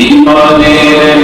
ইমানের পথে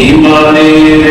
ইমানের